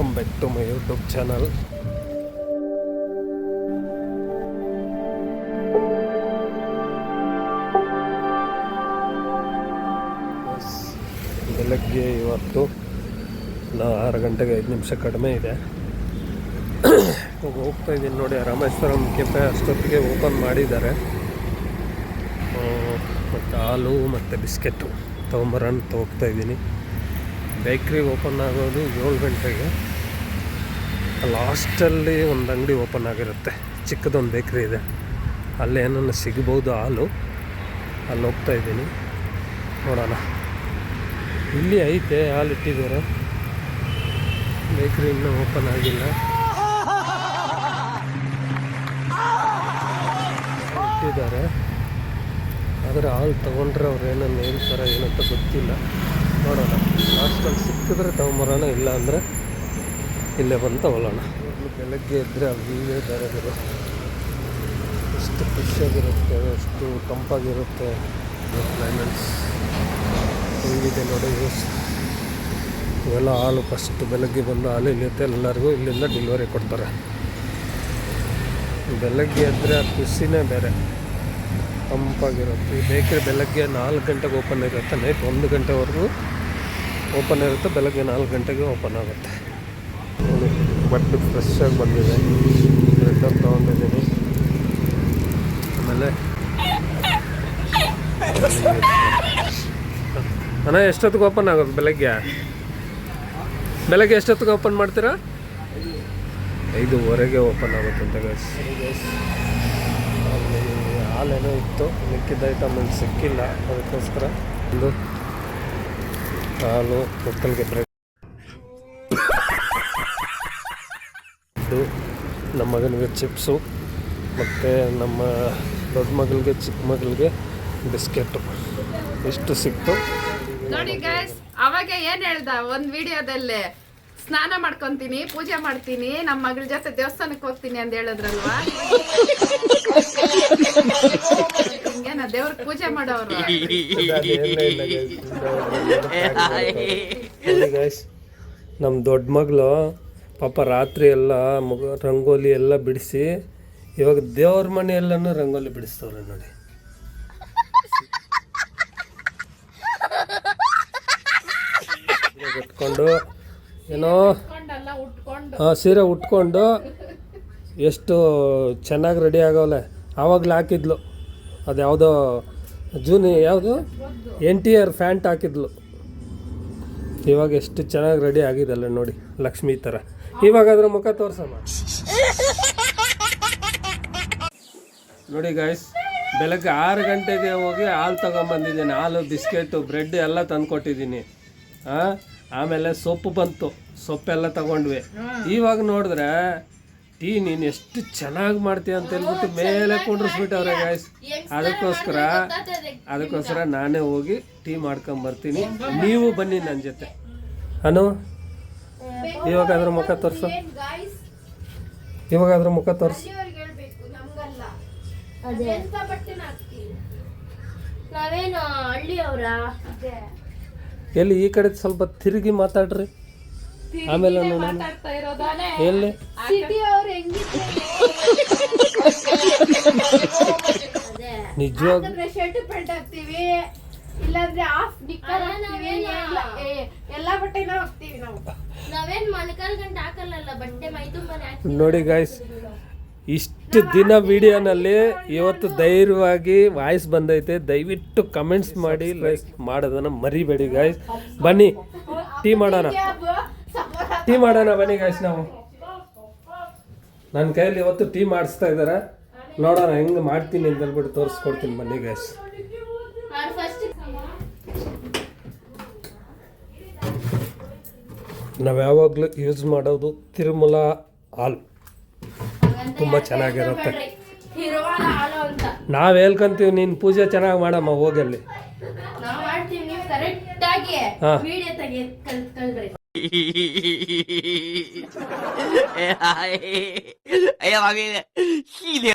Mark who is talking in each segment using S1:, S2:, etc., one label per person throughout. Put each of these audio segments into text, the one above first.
S1: Welcome back to my YouTube channel ಬೆಳಗ್ಗೆ ಇವತ್ತು ನಾ ಆರು ಗಂಟೆಗೆ ಐದು ನಿಮಿಷ ಕಡಿಮೆ ಇದೆ. ಹೋಗ್ತಾ ಇದ್ದೀನಿ ನೋಡಿ ರಾಮೇಶ್ವರಂ ಕೆಫೆ ಅಷ್ಟೊತ್ತಿಗೆ ಓಪನ್ ಮಾಡಿದ್ದಾರೆ. ಮತ್ತು ಹಾಲು, ಮತ್ತು ಬಿಸ್ಕೆಟು. ತೊಗೊಂಬರೋಣ ಹೋಗ್ತಾ ಇದ್ದೀನಿ. ಬೇಕ್ರಿ ಓಪನ್ ಆಗೋದು ಏಳು ಗಂಟೆಗೆ. ಲಾಸ್ಟಲ್ಲಿ ಒಂದು ಅಂಗಡಿ ಓಪನ್ ಆಗಿರುತ್ತೆ. ಚಿಕ್ಕದೊಂದು ಬೇಕ್ರಿ ಇದೆ. ಅಲ್ಲಿ ಏನನ್ನ ಸಿಗ್ಬೋದು ಹಾಲು. ಅಲ್ಲಿ ಹೋಗ್ತಾ ಇದ್ದೀನಿ. ನೋಡೋಣ. ಇಲ್ಲಿ ಐತೆ ಹಾಲು ಇಟ್ಟಿದ್ದಾರೆ ಬೇಕ್ರಿ ಇನ್ನೂ ಓಪನ್ ಆಗಿಲ್ಲ. ಇಟ್ಟಿದ್ದಾರೆ. ಆದರೆ ಹಾಲು ತೊಗೊಂಡ್ರೆ ಅವ್ರು ಏನನ್ನು ಹೇಳ್ತಾರೆ ಏನಂತ ಗೊತ್ತಿಲ್ಲ. ನೋಡೋಣ. ಲಾಸ್ಟಲ್ಲಿ ಸಿಕ್ಕಿದ್ರೆ ತೊಗೊಂಬರೋಣ ಇಲ್ಲ ಅಂದರೆ ಇಲ್ಲೇ ಬಂದು ತಗೊಳ್ಳೋಣ. ಬೆಳಗ್ಗೆ ಇದ್ದರೆ ವ್ಯೂವೇ ಬೇರೆ ಇರುತ್ತೆ ಎಷ್ಟು ಖುಷಿಯಾಗಿರುತ್ತೆ ಎಷ್ಟು ತಂಪಾಗಿರುತ್ತೆ. ಕ್ಲೈಮೇಟ್ಸ್ ಹೆಂಗಿದೆ ನೋಡಿ. ಇವೆಲ್ಲ ಹಾಲು ಫಸ್ಟ್ ಬೆಳಗ್ಗೆ ಬಂದು ಹಾಲು ಇಲ್ಲಿರುತ್ತೆ ಎಲ್ಲರಿಗೂ ಇಲ್ಲಿಂದ ಡೆಲಿವರಿ ಕೊಡ್ತಾರೆ. ಬೆಳಗ್ಗೆ ಎದ್ದರೆ ಆ ಖುಷಿನೇ ಬೇರೆ. ತಂಪಾಗಿರುತ್ತೆ. ಈ ಬೇಕರಿ ಬೆಳಗ್ಗೆ ನಾಲ್ಕು ಗಂಟೆಗೆ ಓಪನ್ ಇರುತ್ತೆ. ನೈಟ್ ಒಂದು ಗಂಟೆವರೆಗೂ ಓಪನ್ ಇರುತ್ತೆ. ಬೆಳಗ್ಗೆ ನಾಲ್ಕು ಗಂಟೆಗೆ ಓಪನ್ ಆಗುತ್ತೆ. ಬಟ್ಟೆ ಫ್ರೆಶ್ ಆಗಿ ಬಂದಿದೆ ರಿಟರ್ನ್ ತೊಗೊಂಡಿದ್ದೀನಿ ಆಮೇಲೆ ಅಣ್ಣ ಎಷ್ಟೊತ್ತಿಗೆ ಓಪನ್ ಆಗೋದು ಬೆಳಗ್ಗೆ? ಬೆಳಗ್ಗೆ ಎಷ್ಟೊತ್ತಿಗೆ ಓಪನ್ ಮಾಡ್ತೀರಾ? ಐದುವರೆಗೆ ಓಪನ್ ಆಗುತ್ತಂತೆ ಗೈಸ್ ಹಾಲೇನೋ ಇತ್ತು ಮಿಕ್ಕಿದ ಐಟಮ್ ಅಲ್ಲಿ ಸಿಕ್ಕಿಲ್ಲ ಅದಕ್ಕೋಸ್ಕರ. ಒಂದು ಹಾಲು ಮಕ್ಕಳಿಗೆ ಬ್ರೆಡ್ ನಮ್ಮ ಮಗನಿಗೆ ಚಿಪ್ಸು ಮತ್ತು ನಮ್ಮ ದೊಡ್ಡ ಮಗಳಿಗೆ ಚಿಕ್ಕ ಮಗಳಿಗೆ ಬಿಸ್ಕೆಟು ಇಷ್ಟು ಸಿಕ್ತು
S2: ನೋಡಿ ಗೈಸ್ ಅವಾಗ ಏನು ಹೇಳ್ದ ಒಂದು ವಿಡಿಯೋದಲ್ಲಿ ಸ್ನಾನ ಮಾಡ್ಕೊಂತೀನಿ ಪೂಜೆ ಮಾಡ್ತೀನಿ ನಮ್ಮ ಮಗಳ ಜೊತೆ ದೇವಸ್ಥಾನಕ್ಕೆ ಹೋಗ್ತೀನಿ ಅಂತ ಹೇಳಿದ್ರಲ್ವಾ ಹಿಂಗೇನ ದೇವ್ರ ಪೂಜೆ ಮಾಡೋರು
S1: ನಮ್ಮ ದೊಡ್ಡ ಮಗಳು ಪಾಪ ರಾತ್ರಿ ಎಲ್ಲ ಮುಗ ರಂಗೋಲಿ ಎಲ್ಲ ಬಿಡಿಸಿ, ಇವಾಗ ದೇವ್ರ ಮನೆ ಎಲ್ಲನೂ ರಂಗೋಲಿ ಬಿಡಿಸ್ತವ್ರೆ ನೋಡಿ. ಉಟ್ಕೊಂಡು, ಏನೋ, ಹಾಂ, ಸೀರೆ ಉಟ್ಕೊಂಡು ಎಷ್ಟು ಚೆನ್ನಾಗಿ ರೆಡಿ ಆಗೋಲ್ಲ ಆವಾಗಲೇ ಹಾಕಿದ್ಲು. ಅದು ಯಾವುದೋ ಜೂನಿ ಯಾವುದು? ಎನ್ ಟಿ ಆರ್ ಫ್ಯಾಂಟ್ ಹಾಕಿದ್ಲು. ಇವಾಗ ಎಷ್ಟು ಚೆನ್ನಾಗಿ ರೆಡಿ ಆಗಿದಲ್ಲ ನೋಡಿ, ಲಕ್ಷ್ಮಿ ಥರ ಇವಾಗ ಅದ್ರ ಮುಖ ತೋರ್ಸಮ್ಮ. ನೋಡಿ ಗಾಯ್ಸ್ ಬೆಳಗ್ಗೆ ಆರು ಗಂಟೆಗೆ ಹೋಗಿ ಹಾಲು ತಗೊಂಬಂದಿದ್ದೀನಿ. ಹಾಲು, ಬಿಸ್ಕೆಟು, ಬ್ರೆಡ್ ಎಲ್ಲ ತಂದ್ಕೊಟ್ಟಿದ್ದೀನಿ. ಹಾಂ ಆಮೇಲೆ ಸೊಪ್ಪು ಬಂತು. ಸೊಪ್ಪೆಲ್ಲ ತಗೊಂಡ್ವಿ. ಇವಾಗ ನೋಡಿದ್ರೆ, ಟೀ ನೀನು ಎಷ್ಟು ಚೆನ್ನಾಗಿ ಮಾಡ್ತೀಯ ಅಂತ ಹೇಳ್ಬಿಟ್ಟು ಮೇಲೆ ಕುಂಡ್ರಿಸ್ಬಿಟ್ಟವ್ರೆ ಗಾಯ್ಸ್ ಅದಕ್ಕೋಸ್ಕರ ಅದಕ್ಕೋಸ್ಕರ ನಾನೇ ಹೋಗಿ ಟೀ ಮಾಡ್ಕೊಂಬರ್ತೀನಿ. ನೀವು ಬನ್ನಿ ನನ್ನ ಜೊತೆ. ಅನು? ಇವಾಗ ಅದ್ರ ಮುಖ ತೋರಿಸು. ಇವಾಗ ಅದ್ರ ಮುಖ ತೋರಿಸು.
S3: ನಾವೇನು ಹಳ್ಳಿ ಅವರ?
S1: ಎಲ್ಲಿ ಈ ಕಡೆ ಸ್ವಲ್ಪ ತಿರುಗಿ ಮಾತಾಡ್ರಿ. ಆಮೇಲೆ ನೋಡೋಣ.
S2: ಮಾತಾಡ್ತಾ ಇರೋದಾನೆ
S1: ಎಲ್ಲಿ?
S3: ಸಿಟಿ ಅವ್ರು ಹೆಂಗಿದ್ರೆ
S1: ನಿಜವಾಗ
S3: ಶರ್ಟ್ ಪ್ಯಾಂಟ್ ಹಾಕ್ತಿವಿ. ಇಲ್ಲಾಂದ್ರೆ ಆಫ್ ನಿಕ್ಕರ್ ಎಲ್ಲಾ ಬಟ್ಟೆ ನಾವು ಎಲ್ಲಾ ಬಟ್ಟೆನ ಹಾಕ್ತಿವಿ ನಾವು. ನಾವೇನ್ ಮಲ್ಕಲ್ ಗಂಟೆ ಹಾಕಲ್ಲ ಬಟ್ಟೆ ಮೈ ತುಂಬಾನೇ
S1: ನೋಡಿ ಗಾಯ್ಸ್ ಇಷ್ಟು ದಿನ ವಿಡಿಯೋನಲ್ಲಿ ಇವತ್ತು ಧೈರ್ಯವಾಗಿ ವಾಯ್ಸ್ ಬಂದೈತೆ. ದಯವಿಟ್ಟು ಕಮೆಂಟ್ಸ್ ಮಾಡಿ ಲೈಕ್ ಮಾಡೋದನ್ನ ಮರಿಬೇಡಿ ಗಾಯ್ಸ್ ಬನ್ನಿ ಟೀ ಮಾಡೋಣ. ಟೀ ಮಾಡೋಣ ಬನ್ನಿ ಗಾಯ್ಸ್ ನಾವು. ನನ್ನ ಕೈಯಲ್ಲಿ ಇವತ್ತು ಟೀ ಮಾಡಿಸ್ತಾ ಇದ್ದಾರೆ ನೋಡೋಣ ಹೆಂಗೆ ಮಾಡ್ತೀನಿ ಅಂತ ಹೇಳ್ಬಿಟ್ಟು ತೋರಿಸ್ಕೊಡ್ತೀನಿ ಬನ್ನಿ ಗಾಯ್ಸ್
S3: ನಾನು ಫಸ್ಟ್
S1: ನಾವು ಯಾವಾಗಲೂ ಯೂಸ್ ಮಾಡೋದು ತಿರುಮಲ ಹಾಲು. ತುಂಬ ಚೆನ್ನಾಗಿರುತ್ತೆ. ನಾವು ಹೇಳ್ಕೊಂತೀವಿ ನೀನು ಪೂಜೆ ಚೆನ್ನಾಗಿ ಮಾಡಮ್ಮ ಹೋಗಲ್ಲಿ.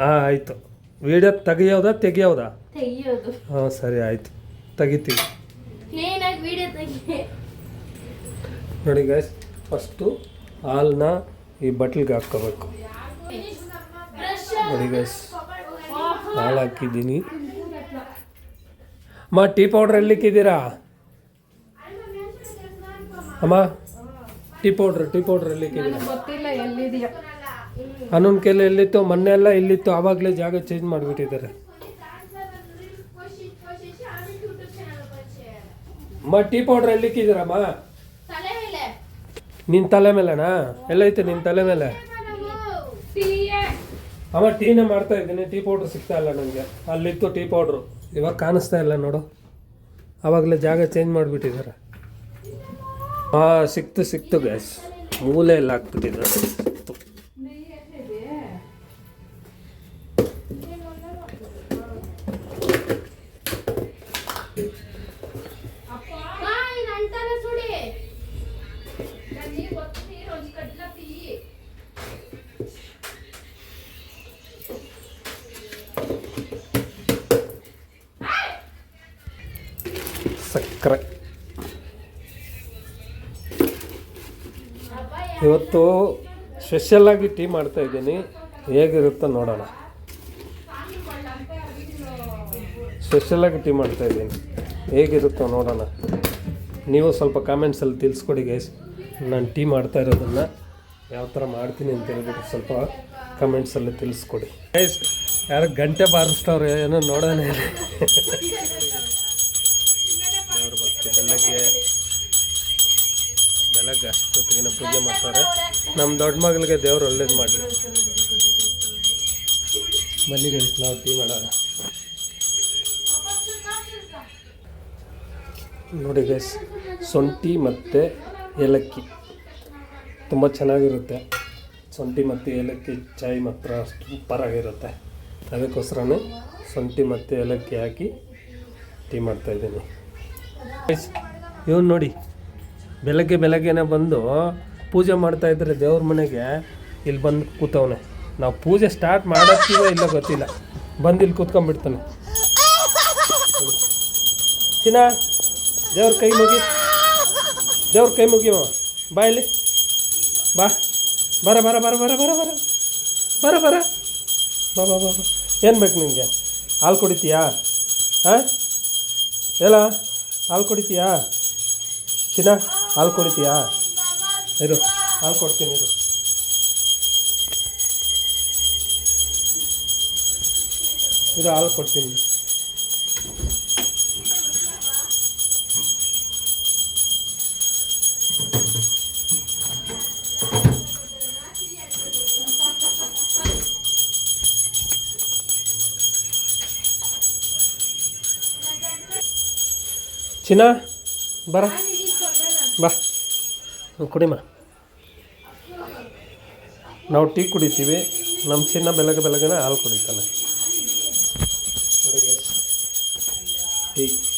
S1: ಆಯಿತು. ವಿಡಿಯೋ ತೆಗಿಯೋದಾ ತೆಗಿಯೋದಾ?
S3: ತೆಗಿಯೋದು.
S1: ಹಾಂ ಸರಿ ಆಯಿತು. ತೆಗಿತೀವಿ
S3: ಕ್ಲೀನ್ ಆಗಿ ವಿಡಿಯೋ ತೆಗಿ
S1: ನೋಡಿ ಗೈಸ್ ಫಸ್ಟು ಹಾಲನ್ನ ಈ ಬಟ್ಲಿಗೆ ಹಾಕ್ಕೋಬೇಕು. ನೋಡಿ ಗೈಸ್ ಹಾಲು ಹಾಕಿದ್ದೀನಿ. ಅಮ್ಮ ಟೀ ಪೌಡ್ರ್ ಎಲ್ಲಿಕ್ಕಿದ್ದೀರಾ ಅಮ್ಮ ಟೀ ಪೌಡ್ರ್ ಟೀ ಪೌಡ್ರ್ ಎಲ್ಲಿಕ್ಕಿದ್ದೀರಾ ಹನ್ನೊಂದು ಕೆಲ ಎಲ್ಲಿತ್ತು ಮೊನ್ನೆ ಎಲ್ಲ ಇಲ್ಲಿತ್ತು ಆವಾಗಲೇ ಜಾಗ ಚೇಂಜ್ ಮಾಡಿಬಿಟ್ಟಿದ್ದಾರೆ. ಅಮ್ಮ ಟೀ ಪೌಡ್ರ್ ಎಲ್ಲಿಕ್ಕಿದ್ದೀರಮ್ಮ ನಿನ್ನ ತಲೆ ಮೇಲೆನಾ? ಎಲ್ಲೈತೆ ನಿನ್ನ ತಲೆ ಮೇಲೆ? ಅಮ್ಮ ಟೀನೇ ಮಾಡ್ತಾ ಇದ್ದೀನಿ, ಟೀ ಪೌಡ್ರ್ ಸಿಗ್ತಾ ಇಲ್ಲ ನನಗೆ. ಅಲ್ಲಿತ್ತು ಟೀ ಪೌಡ್ರು. ಇವಾಗ ಕಾಣಿಸ್ತಾ ಇಲ್ಲ ನೋಡು. ಆವಾಗಲೇ ಜಾಗ ಚೇಂಜ್ ಮಾಡಿಬಿಟ್ಟಿದ್ದಾರೆ. ಹಾಂ ಸಿಕ್ತು ಸಿಕ್ತು ಗ್ಯಾಸ್ ಮೂಲೆಯಲ್ಲಿ ಹಾಕ್ಬಿಟ್ಟಿದ್ದಾರೆ. ಸಕ್ಕರೆ ಇವತ್ತು ಸ್ಪೆಷಲ್ಲಾಗಿ ಟೀ ಮಾಡ್ತಾ ಇದ್ದೀನಿ. ಹೇಗಿರುತ್ತೋ ನೋಡೋಣ. ಸ್ಪೆಷಲ್ಲಾಗಿ ಟೀ ಮಾಡ್ತಾ ಇದ್ದೀನಿ. ಹೇಗಿರುತ್ತೋ ನೋಡೋಣ. ನೀವು ಸ್ವಲ್ಪ ಕಾಮೆಂಟ್ಸಲ್ಲಿ ತಿಳಿಸ್ಕೊಡಿ ಗೈಸ್ ನಾನು ಟೀ ಮಾಡ್ತಾ ಇರೋದನ್ನು ಯಾವ ಥರ ಮಾಡ್ತೀನಿ ಅಂತ ಹೇಳ್ಬಿಟ್ಟು ಸ್ವಲ್ಪ ಕಮೆಂಟ್ಸಲ್ಲಿ ತಿಳಿಸ್ಕೊಡಿ. ಗೈಸ್ ಯಾರು ಗಂಟೆ ಬಾರಿಸ್ತವ್ರೆ ಏನೋ ನೋಡೋಣ ಭಕ್ತಿ ಬೆಳಗ್ಗೆ ಬೆಳಗ್ಗೆ ಅಷ್ಟೊತ್ತಿಗೆ ಪೂಜೆ ಮಾಡ್ತಾರೆ. ನಮ್ಮ ದೊಡ್ಡ ಮಗಳಿಗೆ ದೇವ್ರು ಒಳ್ಳೇದು ಮಾಡಲಿ. ಬನ್ನಿ ನಾವು ಟೀ ಮಾಡೋಣ. ನೋಡಿ ಗೈಸ್ ಶುಂಠಿ ಮತ್ತು ಏಲಕ್ಕಿ. ತುಂಬ ಚೆನ್ನಾಗಿರುತ್ತೆ. ಶುಂಠಿ ಮತ್ತು ಏಲಕ್ಕಿ ಚಾಯ್ ಮಾತ್ರ ಸೂಪರಾಗಿರುತ್ತೆ. ಅದಕ್ಕೋಸ್ಕರನೇ ಶುಂಠಿ ಮತ್ತು ಏಲಕ್ಕಿ ಹಾಕಿ ಟೀ ಮಾಡ್ತಾಯಿದ್ದೀನಿ ಇವನು ನೋಡಿ, ಬೆಳಗ್ಗೆ ಬೆಳಗ್ಗೆನೆ ಬಂದು ಪೂಜೆ ಮಾಡ್ತಾ ಇದ್ರೆ ದೇವ್ರ ಮನೆಗೆ ಇಲ್ಲಿ ಬಂದು ಕೂತವನೆ. ನಾವು ಪೂಜೆ ಸ್ಟಾರ್ಟ್ ಮಾಡತ್ತೀವೋ ಇಲ್ಲ ಗೊತ್ತಿಲ್ಲ. ಬಂದು ಇಲ್ಲಿ ಕೂತ್ಕೊಂಡ್ಬಿಡ್ತಾನೆ. ಚಿನ್ನ, ದೇವ್ರ ಕೈ ಮುಗಿ. ದೇವ್ರ ಕೈ ಮುಗಿ ಬಾ ಇಲ್ಲಿ. ಬಾ. ಬರ ಬರ ಬರ ಬರ ಬರ ಬರ. ಬರ ಬರ. ಬಾ ಬಾ ಬಾ ಏನು ಬೇಕು ನಿಮಗೆ ಹಾಲು ಕುಡಿತೀಯಾ? ಹಾಂ? ಹೇಳ ಹಾಲು ಕುಡಿತೀಯಾ? ಚಿನ್ನ ಹಾಲು ಕುಡಿತೀಯಾ? ಇರು ಹಾಲು ಕೊಡ್ತೀನಿ ಇರು. ಇದು ಹಾಲು ಕೊಡ್ತೀನಿ. ಚಿನ್ನ? ಬರ ಬಾ. ಕುಡಿಮ. ನಾವು ಟೀ ಕುಡಿತೀವಿ. ನಮ್ಮ ಚಿನ್ನ ಬೆಳಗ್ಗೆ ಬೆಳಗ್ಗೆನೆ ಹಾಲು ಕುಡಿತಾನೆ. ಟೀ.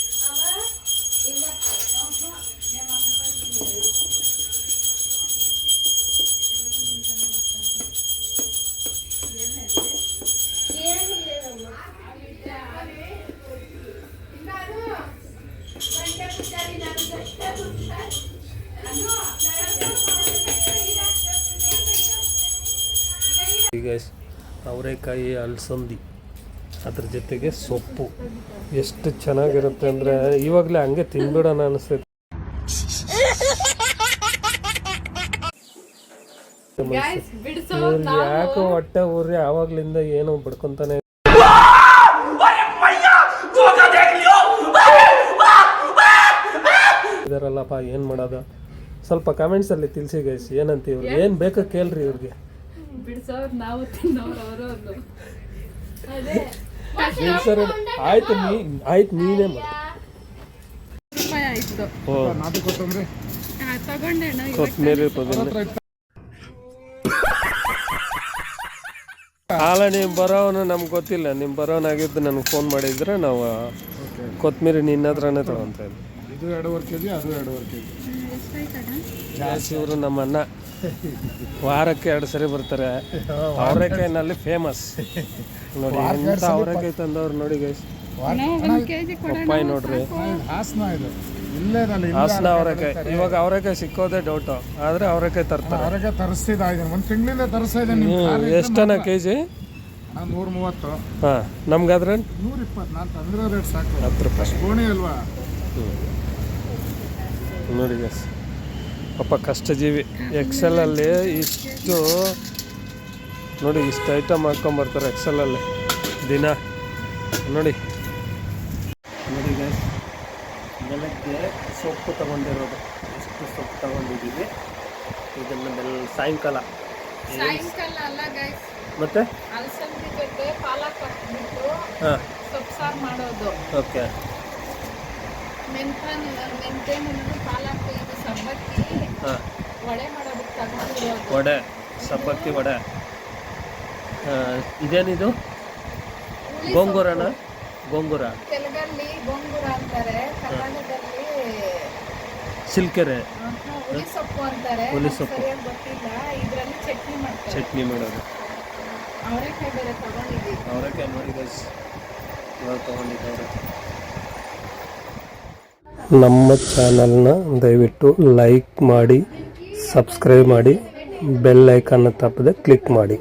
S1: ಅವರೆಕಾಯಿ ಅಲಸಂದಿ ಅದ್ರ ಜೊತೆಗೆ ಸೊಪ್ಪು. ಎಷ್ಟು ಚೆನ್ನಾಗಿರುತ್ತೆ ಅಂದರೆ ಇವಾಗಲೇ ಹಂಗೆ ತಿನ್ಬಿಡೋಣ ಅನಿಸ್ತೈತೆ. ಇವ್ರಿಗೆ ಯಾಕೋ ಹೊಟ್ಟೆ ಊರಿ ಆವಾಗ್ಲಿಂದ ಏನೋ ಬಡ್ಕೊಂತಾನೆ ಇದಾರಲ್ಲಪ್ಪ ಏನು ಮಾಡೋದು? ಸ್ವಲ್ಪ ಕಾಮೆಂಟ್ಸಲ್ಲಿ ತಿಳಿಸಿ ಗೈಸ್ ಏನಂತ ಇವ್ರು? ಏನು ಬೇಕೋ ಕೇಳ್ರಿ ಇವ್ರಿಗೆ.
S2: ಬಿಡಿಸೋರು ನಾವು ತಿನ್ನೋರು ಅವರು
S1: ಸರ್. ಆಯ್ತು ನೀ ಆಯ್ತು ನೀನೇ ಮಾಡಿ.
S2: ರೂಪಾಯಿ ಆಯ್ತು
S1: ಓ
S2: ತಗೊಂಡೆ
S1: ಕೊತ್ತಂಬರಿ ನೀವು ಬರೋವನು ನಮ್ಗೆ ಗೊತ್ತಿಲ್ಲ. ನಿಮ್ಮ ಬರೋನಾಗಿದ್ದು ನನಗೆ ಫೋನ್ ಮಾಡಿದ್ರೆ ನಾವು ಕೊತ್ತಂಬರಿ ನಿನ್ನ ಹತ್ರನೇ ತಗೊಂತ ಇದ್ವಿ
S4: ಇದು ಎರಡೂವರೆ ಕೆ ಜಿ ಅದು ಎರಡೂವರೆ ಕೆ ಜಿ
S1: ಜಾಸ್ತಿ ಇವರು ನಮ್ಮ ಅಣ್ಣ ವಾರಕ್ಕೆ ಎರಡು ಸರಿ ಬರ್ತಾರೆ. ಅವರೆಕಾಯಿನಲ್ಲಿ ಫೇಮಸ್ ನೋಡಿ ಎಂತ ಅವರೆಕಾಯಿ ತಂದವ್ರು ನೋಡಿ ಗೈಸ್ ಪಪ್ಪಾಯಿ ನೋಡ್ರಿ.
S4: ಹಾಸನ
S1: ಅವರೆಕಾಯಿ ಇವಾಗ ಅವರೆಕಾಯಿ ಸಿಕ್ಕೋದೇ ಡೌಟ್ ಆದ್ರೆ ಅವರೆಕಾಯಿ ತರ್ತಾರೆ.
S4: ಹೊರಗೆ ತರಿಸ್ತಿದ್ದ ಒಂದು ತಿಂಗಳಿಂದ ತರಿಸ್ತಾ
S1: ಎಷ್ಟನ ಕೆ ಜಿ
S4: ನೂರ ಮೂವತ್ತು
S1: ಹಾಂ ನಮ್ಗಾದ್ರೆ?
S4: ನೂರ ಇಪ್ಪತ್ತು ನಾನು ತಂದಿರೋ ರೇಟ್ ಸಾಕು.
S1: ಹತ್ತು ರೂಪಾಯಿ.
S4: ಗೋಣಿ ಅಲ್ವಾ?
S1: ನೋಡಿ ಗಸ್ ಪಾಪ ಕಷ್ಟಜೀವಿ. ಎಕ್ಸೆಲಲ್ಲಿ ಇಷ್ಟು ನೋಡಿ ಇಷ್ಟು ಐಟಮ್ ಹಾಕ್ಕೊಂಬರ್ತಾರೆ ಎಕ್ಸೆಲಲ್ಲಿ ದಿನ. ನೋಡಿ. ನೋಡಿ ಬೆಳಗ್ಗೆ ಸೊಪ್ಪು ತಗೊಂಡಿರೋದು. ಎಷ್ಟು ಸೊಪ್ಪು ತಗೊಂಡಿದ್ದೀವಿ? ಇದನ್ನು ಬೆಲ್ ಸಾಯಂಕಾಲ. ಮತ್ತೆ?
S2: ಮಾಡೋದು.
S1: ಓಕೆ. ಹಾಂ.
S2: ವಡೆ
S1: ಸಬ್ಬಕ್ಕಿ ವಡೆ. ಇದೇನಿದು? ಗೋಂಗೂರನ? ಗೋಂಗೂರ.
S2: ತೆಲುಗಲ್ಲಿ ಗೋಂಗೂರ ಅಂತಾರೆ ಕನ್ನಡದಲ್ಲಿ
S1: ಸಿಲ್ಕೆರೆ.
S2: ಸೊಪ್ಪು ಅಂತಾರೆ
S1: ಹುಳಿ
S2: ನಂಗ್
S1: ಸೊಪ್ಪು.
S2: ಗೊತ್ತಿಲ್ಲ. ಇದರಲ್ಲಿ ಚಟ್ನಿ ಮಾಡ್ತಾರೆ.
S1: ಚಟ್ನಿ ಮಾಡೋದು.
S2: ಅವರೆಕಾಯಿ ಬೇರೆ ತಗೊಂಡಿದ್ದೀವಿ.
S1: ಅವರೆಕಾಯಿ ನೋಡಿ ಗೈಸ್ ಇವಾಗ ತೊಗೊಂಡಿದ್ದವ್ರೆ ನಮ್ಮ ಚಾನಲ್ನ ದಯವಿಟ್ಟು ಲೈಕ್ ಮಾಡಿ ಸಬ್ಸ್ಕ್ರೈಬ್ ಮಾಡಿ ಬೆಲ್ ಐಕನ್ನ ತಪ್ಪದೆ ಕ್ಲಿಕ್ ಮಾಡಿ.